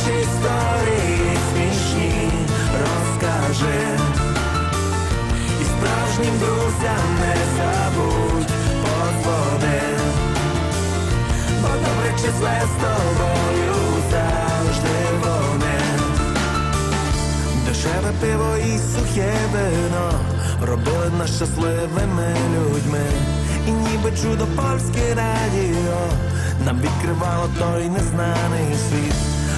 Історії смішні розкажи. І справжнім друзям не забудь подзвони. Бо добре чи з тобою завжди. Дешеве пиво і сухе вино робили щасливими людьми. І ніби чудо польське радіо нам відкривало той незнаний світ.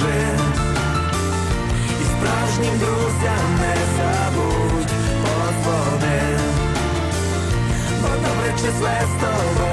розкажи. І справжнім друзям не забудь подзвони. Бо добре числе з тобою